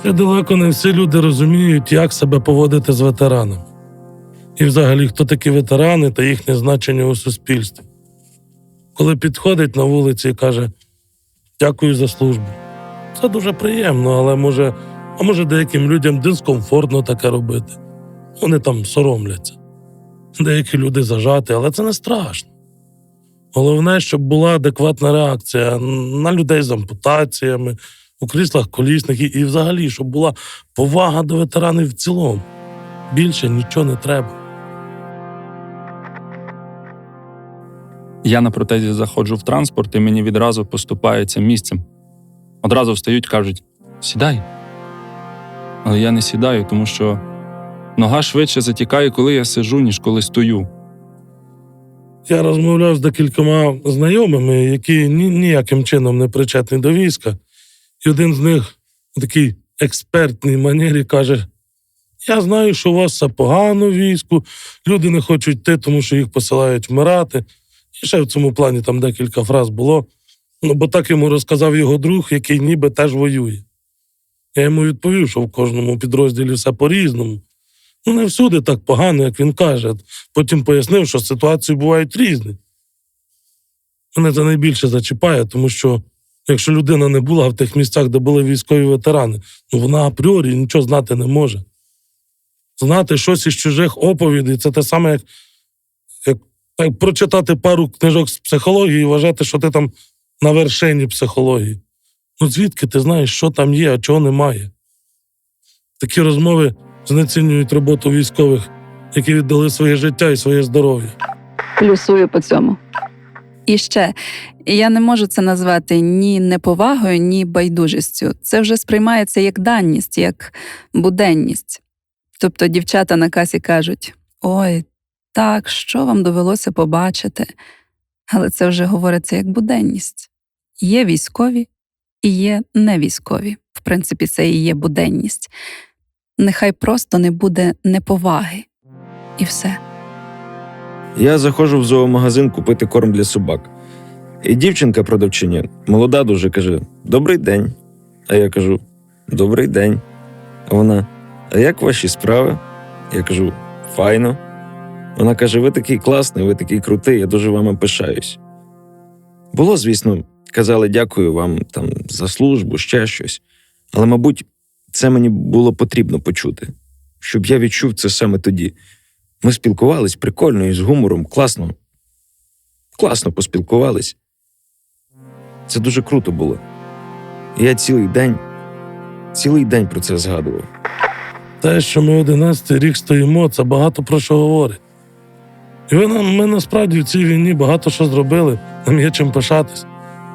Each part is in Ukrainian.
Ще далеко не всі люди розуміють, як себе поводити з ветеранами. І взагалі, хто такі ветерани та їхнє значення у суспільстві. Коли підходить на вулиці і каже дякую за службу. Це дуже приємно, але може, а може деяким людям дискомфортно таке робити. Вони там соромляться. Деякі люди зажати, але це не страшно. Головне, щоб була адекватна реакція на людей з ампутаціями, у кріслах колісних і, і взагалі, щоб була повага до ветеранів в цілому. Більше нічого не треба. Я на протезі заходжу в транспорт, і мені відразу поступається місцем. Одразу встають, кажуть: сідай. Але я не сідаю, тому що нога швидше затікає, коли я сижу, ніж коли стою. Я розмовляв з декількома знайомими, які ні, ніяким чином не причетні до війська. І один з них у такій експертній манері каже: Я знаю, що у вас все погано в війську, люди не хочуть йти, тому що їх посилають вмирати. І ще в цьому плані там декілька фраз було. Ну, бо так йому розказав його друг, який ніби теж воює. Я йому відповів, що в кожному підрозділі все по-різному. Ну, не всюди так погано, як він каже. Потім пояснив, що ситуації бувають різні. Мене це найбільше зачіпає, тому що якщо людина не була в тих місцях, де були військові ветерани, ну вона апріорі нічого знати не може. Знати щось із чужих оповідей це те саме, як, як, як прочитати пару книжок з психології і вважати, що ти там на вершині психології. Ну звідки ти знаєш, що там є, а чого немає? Такі розмови знецінюють роботу військових, які віддали своє життя і своє здоров'я. Плюсую по цьому. І ще я не можу це назвати ні неповагою, ні байдужістю. Це вже сприймається як данність, як буденність. Тобто дівчата на касі кажуть: ой, так, що вам довелося побачити? Але це вже говориться як буденність. Є військові і є невійськові. В принципі, це і є буденність. Нехай просто не буде неповаги. І все. Я заходжу в зоомагазин купити корм для собак. І дівчинка продавчиня, молода дуже, каже: Добрий день. А я кажу: Добрий день. А вона: А як ваші справи? Я кажу: Файно. Вона каже: Ви такий класний, ви такий крутий, я дуже вами пишаюсь. Було, звісно, казали, дякую вам там за службу, ще щось. Але, мабуть, це мені було потрібно почути, щоб я відчув це саме тоді. Ми спілкувались прикольно і з гумором, класно. Класно поспілкувались. Це дуже круто було. Я цілий день, цілий день про це згадував. Те, що ми 11 рік стоїмо, це багато про що говорить. І ви нам, ми насправді в цій війні багато що зробили, нам є чим пишатись.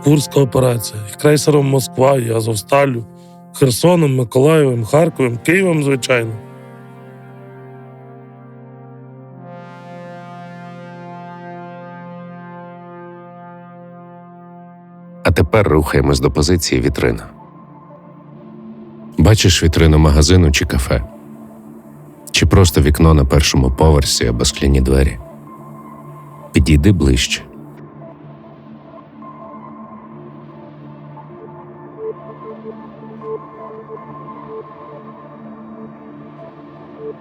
Курська операція, і крейсером Москва, і Азовсталю, Херсоном, Миколаєвим, Харковим, Києвом, звичайно. А тепер рухаємось до позиції вітрина. Бачиш вітрину магазину чи кафе? Чи просто вікно на першому поверсі або скляні двері? Підійди ближче.